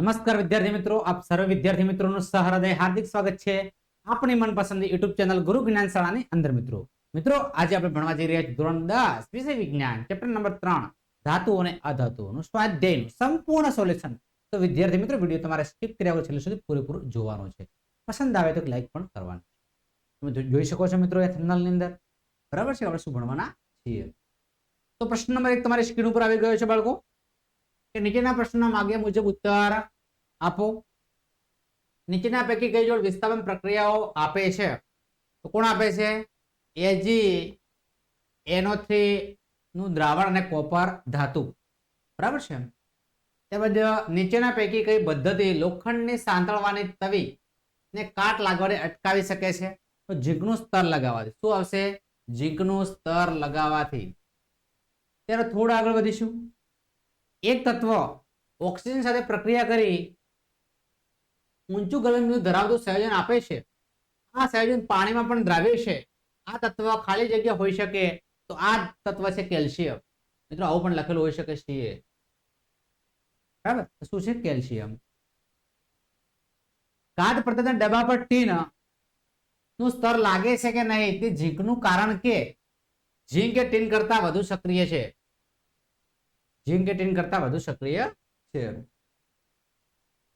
નમસ્કાર વિદ્યાર્થી મિત્રો, આપ સર્વ વિદ્યાર્થી મિત્રોનું સહૃદય હાર્દિક સ્વાગત છે આપણી મનપસંદ યુટ્યુબ ચેનલ ગુરુ જ્ઞાન શાળાની અંદર મિત્રો. મિત્રો, આજે આપણે ભણવા જઈ રહ્યા છીએ ધોરણ દસ, વિષય વિજ્ઞાન ચેપ્ટર નંબર ત્રણ, ધાતુ અને અધાતુઓનું સ્વાધ્યાયનું સંપૂર્ણ સોલ્યુશન તો વિદ્યાર્થી મિત્રો વીડિયો તમારે સ્કીપ કર્યા વગર છેલ્લે સુધી પૂરેપૂરું જોવાનો છે. પસંદ આવે તો લાઈક પણ કરવાનું તમે જોઈ શકો છો મિત્રો એ થંબનેલની અંદર. બરાબર છે આપણે શું ભણવાના છીએ? તો પ્રશ્ન નંબર એક તમારી સ્ક્રીન ઉપર આવી ગયો છે બાળકો. કે નીચેના પ્રશ્નના માગ્યા મુજબ ઉત્તર આપો. નીચેના પૈકી કઈ જોડ વિસ્થાપન પ્રક્રિયાઓ આપે છે? તો કોણ આપે છે? એજી એનો નું દ્રાવણ અને કોપર ધાતુ. બરાબર છે તેમજ નીચેના પૈકી કઈ પદ્ધતિ લોખંડની સાંતળવાની તવી ને કાટ લાગવાને અટકાવી શકે છે? તો ઝીંકનું સ્તર લગાવવાથી. શું આવશે? ઝીંકનું સ્તર લગાવવાથી. ત્યારે થોડું આગળ વધીશું. એક તત્વ ઓક્સિજન સાથે પ્રક્રિયા કરી ઊંચું ગલનબિંદુ ધરાવતું સંયોજન આપે છે. આ સંયોજન પાણીમાં પણ દ્રાવ્ય છે. આ તત્વ ખાલી જગ્યા હોઈ શકે તો આ તત્વ છે કેલ્શિયમ. મિત્રો, આવું પણ લખેલું હોઈ શકે છે. બરાબર? શું છે? કેલ્શિયમ. કાચ પ્રતિદન ડબ્બા પર ટીનનું સ્તર લાગે છે કે નહીં તે ઝીંકનું કારણ કે ઝીંક એ ટીન કરતા વધુ સક્રિય છે. એ કરતા વધુ સક્રિય છે.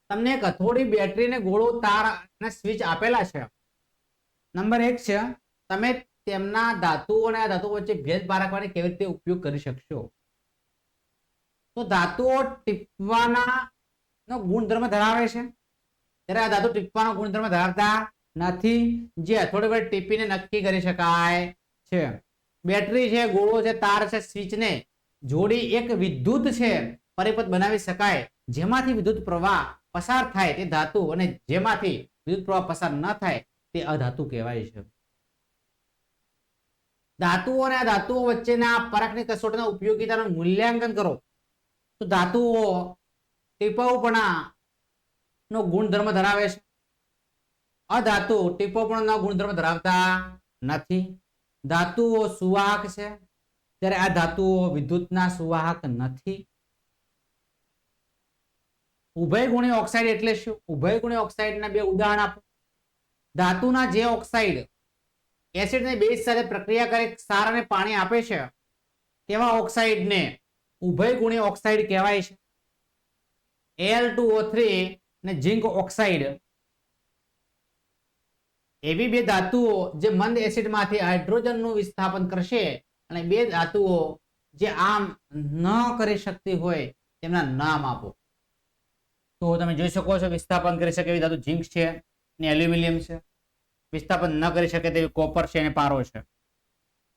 તમને કથોડી હથોડી બેટરી ને ગોળો, તાર અને સ્વિચ આપેલા છે. નંબર એક છે, તમે તેમના ધાતુઓ અને આ ધાતુઓ વચ્ચે ભેદ પારખવાની કેવી રીતે ઉપયોગ કરી શકશો? તો ધાતુઓ ટીપવાના નો ગુણધર્મ ધરાવે છે. ત્યારે આ ધાતુ ટીપવાનો ગુણધર્મ ધરાવતા નથી. જે થોડી વાર ટીપીને નક્કી કરી શકાય છે. બેટરી છે, ગોળો છે, તાર છે, સ્વિચને જોડી એક વિદ્યુત છે, પરિપથ બનાવી શકાય. જેમાંથી વિદ્યુત પ્રવાહ પસાર થાય તે ધાતુ અને જેમાંથી વિદ્યુત પ્રવાહ પસાર ન થાય તે અધાતુ કહેવાય છે. ધાતુઓ અને ધાતુઓ વચ્ચેના પરખની કસોટીના ઉપયોગિતાનું મૂલ્યાંકન કરો. તો ધાતુઓ ટીપાઉપણા નો ગુણધર્મ ધરાવે છે. અધાતુ ટીપાઉપણાનો ગુણધર્મ ધરાવતા નથી. ધાતુઓ સુવાહક છે. ત્યારે આ ધાતુઓ વિદ્યુતના સુવાહક નથી. ઉભય ગુણી ઓક્સાઇડ એટલે શું? ઉભયગુણી ઓક્સાઇડના બે ઉદાહરણ આપો. ધાતુના જે ઓક્સાઇડ એસિડ ને બેઝ સાથે પ્રક્રિયા કરી, ક્ષાર અને પાણી આપે છે, તેવા ઓક્સાઇડને ઉભયગુણી ઓક્સાઇડ કહેવાય છે. Al2O3 ને ઝિંક ઓક્સાઇડ એવી બે ધાતુઓ જે મંદ એસિડમાંથી હાઇડ્રોજનનું વિસ્થાપન કરશે અને બે ધાતુઓ જે આમ ન કરી શકતી હોય તેમના નામ આપો. તો તમે જોઈ શકો છો વિસ્થાપન કરી શકે એવી ધાતુ ઝીંક છે ને એલ્યુમિનિયમ છે. વિસ્થાપન ન કરી શકે તેવી કોપર છે અને પારો છે.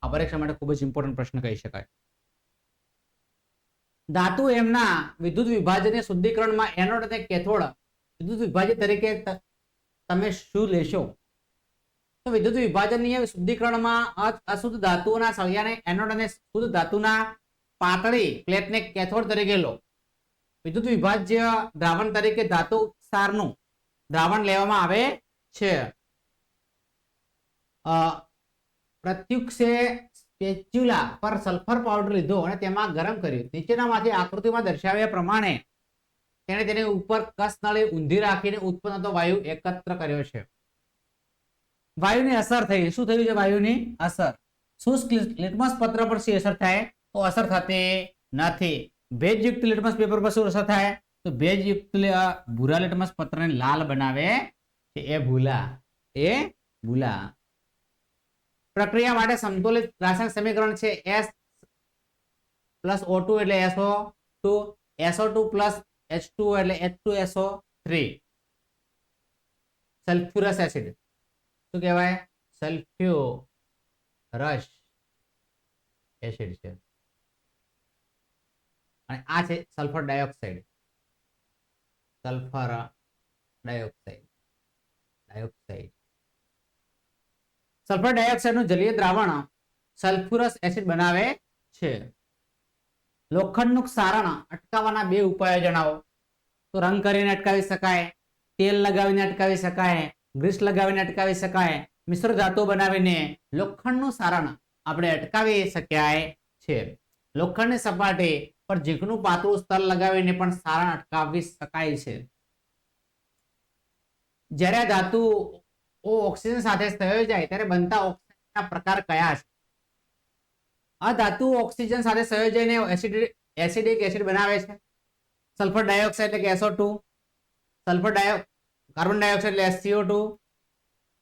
આ પરીક્ષા માટે ખૂબ જ ઇમ્પોર્ટન્ટ પ્રશ્ન કહી શકાય. ધાતુ એમના વિદ્યુત વિભાજનીય શુદ્ધિકરણમાં એનોડ અને કેથોડ વિદ્યુત વિભાજિત તરીકે તમે શું લેશો? તો વિદ્યુત વિભાજનીય શુદ્ધિકરણમાં અશુદ્ધ ધાતુઓના સળિયાને એનોડ અને શુદ્ધ ધાતુના પાતળી પ્લેટને કેથોડ તરીકે લો. વિદ્યુત વિભાજ્ય દ્રાવણ તરીકે ધાતુ સારનું દ્રાવણ લેવામાં આવે છે. પ્રત્યુક્ષે સ્પેચ્યુલા પર સલ્ફર પાવડર લીધો અને તેમાં ગરમ કર્યું. નીચેનામાંથી આકૃતિમાં દર્શાવ્યા પ્રમાણે તેણે તેની ઉપર કસ નળી ઊંધી રાખીને ઉત્પન્ન થતો વાયુ એકત્ર કર્યો છે. વાયુની અસર થઈ. શું થયું છે વાયુની અસર? શુષ્ક પત્ર પર શી અસર થાય? તો અસર થતી નથી. ભેજયુક્ત લિટમસ પેપર પર શું અસર થાય? તો ભેજયુક્ત ભૂરા લિટમસ પત્રને લાલ બનાવે છે. એ ભૂલા. એ ભૂલા. પ્રક્રિયા માટે સંતુલિત રાસાયણિક સમીકરણ છે એસ પ્લસ ઓ ટુ એટલે SO two SO two plus H two એટલે H two SO three. Sulphurous acid. શું કહેવાય? સલ્ફ્યુરસ એસિડ છે. અને આ છે sulphur dioxide. Sulphur dioxide. Dioxide. Sulphur ડાયોક્સાઇડનું જલીય દ્રાવણ સલ્ફ્યુરસ એસિડ બનાવે છે. લોખંડનું ક્ષારણ અટકાવવાના બે ઉપાયો જણાવો. તો રંગ કરીને અટકાવી શકાય, તેલ લગાવીને અટકાવી શકાય ગ્રીસ લગાવીને અટકાવી શકાય, મિશ્ર ધાતુ બનાવીને લોખંડનું સારણ આપણે અટકાવી શક્યાય છે. લોખંડની સપાટી પર ઝીંકનું પાતળું સ્તર લગાવીને પણ સારણ અટકાવી શકાય છે. જ્યારે ધાતુ ઓક્સિજન સાથે સંયોજાય ત્યારે બનતા ઓક્સિજનના પ્રકાર કયા છે? આ ધાતુ ઓક્સિજન સાથે સંયોજાઈને એસિડિક એસિડિક એસિડ બનાવે છે. સલ્ફર ડાયોક્સાઇડ એટલે કે SO2 સલ્ફર ડાયો કાર્બન ડાયોક્સાઇડ એટલે SCO2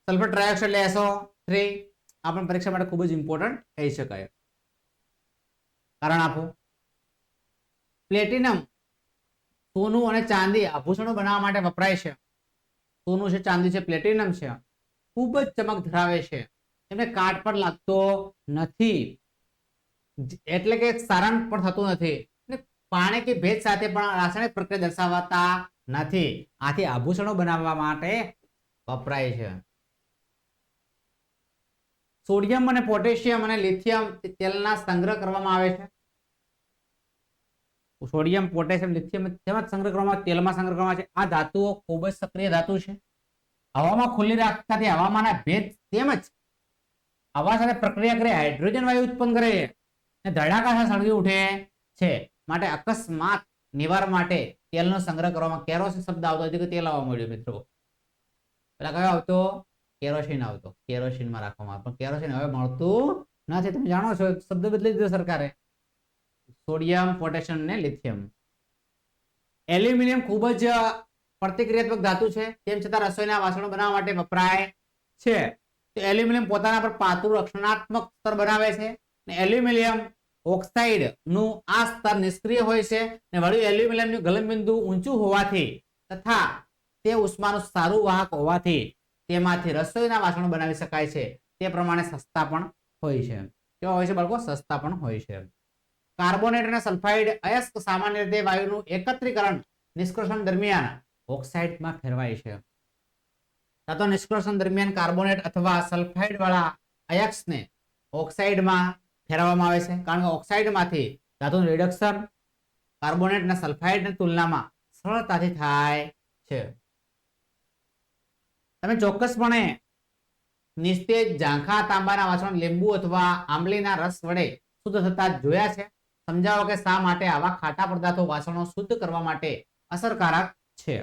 સલ્ફર ટ્રાયોક્સાઇડ એટલે SO3 આ પણ પરીક્ષા માટે ખૂબ જ ઇમ્પોર્ટન્ટ થઈ શકાય. કારણ આપો પ્લેટિનમ સોનું અને ચાંદી આભૂષણો બનાવવા માટે વપરાય છે. સોનું છે, ચાંદી છે પ્લેટિનમ છે. ખૂબ જ ચમક ધરાવે છે. એમને કાટ પર લાગતો નથી. એટલે કે સારણ પણ થતું નથી. પાણી કે ભેજ સાથે પણ રાસાયણિક પ્રક્રિયા દર્શાવતા નથી. આથી આભૂષણો બનાવવા માટે વપરાય છે. સોડિયમ અને પોટેશિયમ અને લિથિયમ તેલના સંગ્રહ કરવામાં આવે છે. સોડિયમ, પોટેશિયમ, લિથિયમ તેમાં સંગ્રહ કરવામાં, તેલમાં સંગ્રહ કરવામાં છે. આ ધાતુઓ ખૂબ જ સક્રિય ધાતુ છે. હવામાં ખુલ્લી રાખતાથી હવામાનના ભેદ તેમજ હવા સાથે પ્રક્રિયા કરી, હાઇડ્રોજન વાયુ ઉત્પન્ન કરે છે. અને ધડાકા સાથે સળગી ઉઠે છે. માટે અકસ્માત નિવાર માટે તેલનો સંગ્રહ કરવામાં કેરોસીન શબ્દ આવતો હતો કે તેલ આવવા મળ્યું મિત્રો. પેલા કયો આવતો? કેરોસીન આવતો. કેરોસીનમાં રાખવામાં. પણ કેરોસીન હવે મળતું નથી. તમે જાણો છો શબ્દ બદલી દીધો સરકારે. સોડિયમ, પોટેશિયમ ને લિથિયમ. એલ્યુમિનિયમ ખૂબ જ પ્રતિક્રિયાત્મક ધાતુ છે. તેમ છતાં રસોઈના વાસણો બનાવવા માટે વપરાય છે. એલ્યુમિનિયમ પોતાના પર પાતળું રક્ષણાત્મક સ્તર બનાવે છે. અને એલ્યુમિનિયમ ઓક્સાઇડનું આ સ્તર નિષ્ક્રિય હોય છે અને વળી એલ્યુમિનિયમનું ગલનબિંદુ ઊંચું હોવાથી તથા તે ઉષ્માનું સારું વાહક હોવાથી તેમાંથી રસોઈના વાસણો બનાવી શકાય છે. તે પ્રમાણે સસ્તા પણ હોય છે. કેવા હોય છે બાળકો? સસ્તા પણ હોય છે. કાર્બોનેટ અને સલ્ફાઇડ અયસ્ક સામાન્ય રીતે વાયુનું એકત્રીકરણ નિષ્કર્ષણ દરમિયાન ઓક્સાઇડમાં ફેરવાય છે. કાં તો નિષ્કર્ષણ દરમિયાન કાર્બોનેટ અથવા સલ્ફાઇડ વાળા અયસ્કને ઓક્સાઇડમાં ફેરવવામાં આવે છે. કારણ કે ઓક્સાઇડમાંથી ધાતુનું રિડક્શન કાર્બોનેટ અને સલ્ફાઇડની તુલનામાં સરળતાથી થાય છે. તમે ચોક્કસપણે નિસ્તેજ ઝાંખા તાંબાના વાસણ લીંબુ અથવા આંબલીના રસ વડે શુદ્ધ થતા જોયા છે. સમજાવો કે શા માટે આવા ખાટા પદાર્થો વાસણો શુદ્ધ કરવા માટે અસરકારક છે?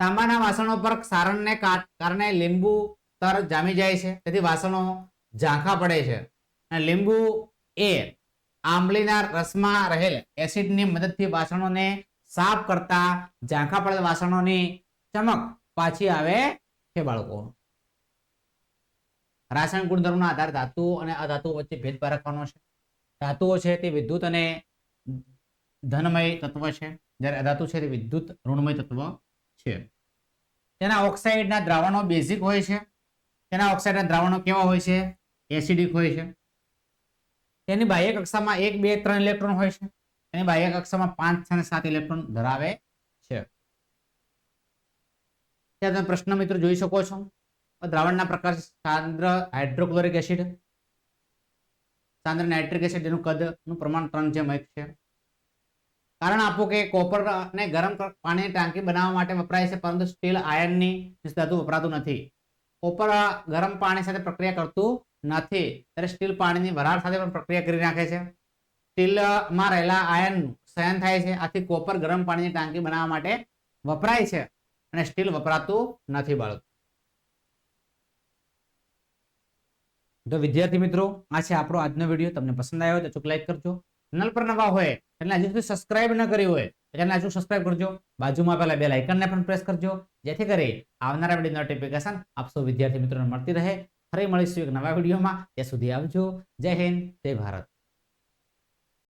તાંબાના વાસણો પર સારણને કારણે લીંબુ તર જામી જાય છે. તેથી વાસણો ઝાંખા પડે છે. લીંબુ એ આંબલીના રસમાં રહેલ એસિડની મદદથી વાસણોને સાફ કરતા ઝાંખા પડેલ વાસણોની ચમક પાછી આવે છે, બાળકો. રાસાયણિક ગુણધર્મના આધારે ધાતુઓ અને અધાતુઓ વચ્ચે ભેદ પારખવાનો છે. ધાતુઓ છે તે વિદ્યુત અને ધનમય તત્વ છે. જ્યારે અધાતુ છે તે વિદ્યુત ઋણમય તત્વ છે. તેના ઓક્સાઇડના દ્રાવણો બેઝિક હોય છે. તેના ઓક્સાઇડના દ્રાવણો કેવા હોય છે? એસિડિક હોય છે. તેની બાહ્ય કક્ષામાં એક, બે, ત્રણ ઇલેક્ટ્રોન હોય છે. એની બાહ્ય કક્ષામાં પાંચ અને સાત ઇલેક્ટ્રોન ધરાવે છે. ત્યાં તમે પ્રશ્ન મિત્રો જોઈ શકો છો. દ્રાવણના પ્રકાર સાંદ્ર હાઇડ્રોક્લોરિક એસિડ. સાંદ્ર નાઇટ્રિક એસિડ જેનું કદનું પ્રમાણ ત્રણ જેમ એક છે. કારણ આપો કે કોપર ને ગરમ પાણીની ટાંકી બનાવવા માટે વપરાય છે, પરંતુ સ્ટીલ આયર્નની ધાતુ વપરાતું નથી. કોપર ગરમ પાણી સાથે પ્રક્રિયા કરતું નથી. ત્યારે સ્ટીલ પાણીની વરાળ સાથે પણ પ્રક્રિયા કરી નાખે છે. સ્ટીલમાં રહેલા આયર્ન શયન થાય છે. આથી કોપર ગરમ પાણીની ટાંકી બનાવવા માટે વપરાય છે અને સ્ટીલ વપરાતું નથી બાળક. તો વિદ્યાર્થી મિત્રો, આ છે આપણો આજનો વીડિયો. તમને પસંદ આવ્યો તો ચૂક લાઈક કરજો. ચેનલ પર નવા હોય એટલે હજુ સુધી સબસ્ક્રાઇબ ન કરી હોય, તો ચેનલ હજુ સબસ્ક્રાઇબ કરજો. બાજુમાં પહેલા બે લાઇકનને પણ પ્રેસ કરજો. જેથી કરી આવનારા વીડિયો નોટિફિકેશન આપશો વિદ્યાર્થી મિત્રોને મળતી રહે. ફરી મળીશું એક નવા વિડીયોમાં. ત્યાં સુધી આવજો. જય હિન્દ જય ભારત.